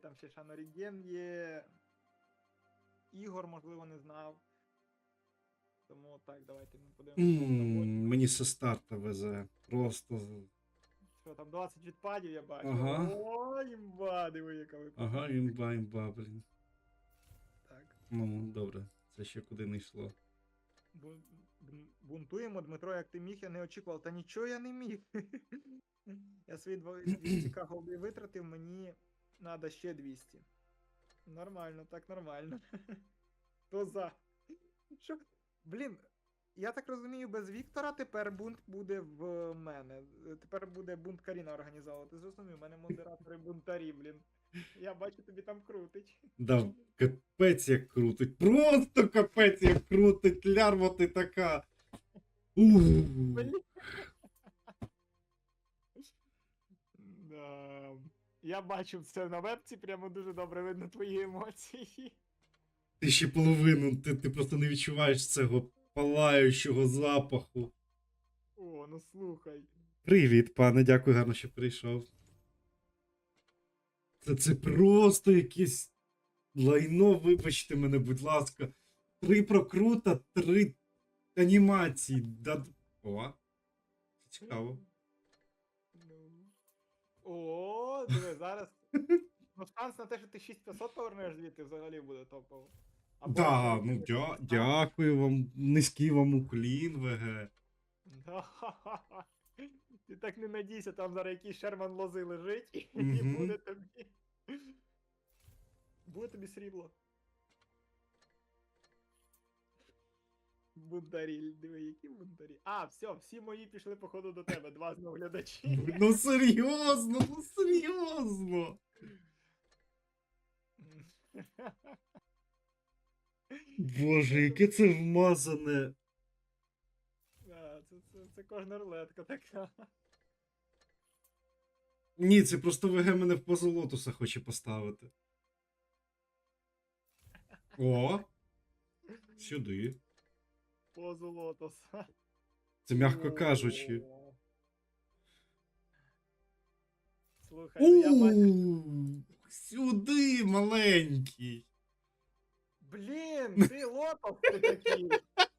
там ще Шаноріген є. Ігор, можливо, не знав. Тому так, давайте ми подивимося. М, Мені все старта везе. Просто. Що там 20 відпадів я бачу. Ага. О, імба, диви, яка випадка. Ага, імба, імба, блін. Так. Ну, добре. Це ще куди не йшло. Бун- Бунтуємо, Дмитро, як ти міг, я не очікував. Та нічого я не міг. я свої дво- 200к голди витратив, мені треба ще 200. Нормально, так нормально. То за. Що? Блін, я так розумію, без Віктора тепер бунт буде в мене. Тепер буде бунт Каріна організовувати. Зрозумів, у мене модератори бунтарі, блін. Я бачу, тобі там крутить. Да, капець як крутить. Просто капець як крутить. Лярва ти така. Блін. Да. Я бачив це на вебці, прямо дуже добре видно твої емоції. Ти ще половину, ти, ти просто не відчуваєш цього палаючого запаху. О, ну слухай. Привіт, пане, дякую, гарно, що прийшов. Це, це просто якесь лайно, вибачте мене, будь ласка. Три прокрута, три анімації. Да... О, цікаво. Ну. О, диви, зараз. Ну, шанс на те, що ти 6500 повернеш звідти взагалі буде топово. Або Да, ну дя, дякую вам, низький вам уклін, ВГ. Да. Ти так не надійся, там зараз якийсь Шерман лози лежить, і Мгм. буде тобі. Буде тобі срібло. Бунтарі, диви, які бунтарі. А, все, всі мої пішли, походу, до тебе, два знов глядачі. Ну серйозно, ну серйозно. Боже, яке це вмазане. Да, це, це, це кожна рулетка така. Ні, це просто ВГ мене в позу лотуса хоче поставити. О! Сюди. Позу лотоса. Це м'яко кажучи. Слухай, ну я бачу. У, Сюди, маленький. Блін, ти лотос ти такий.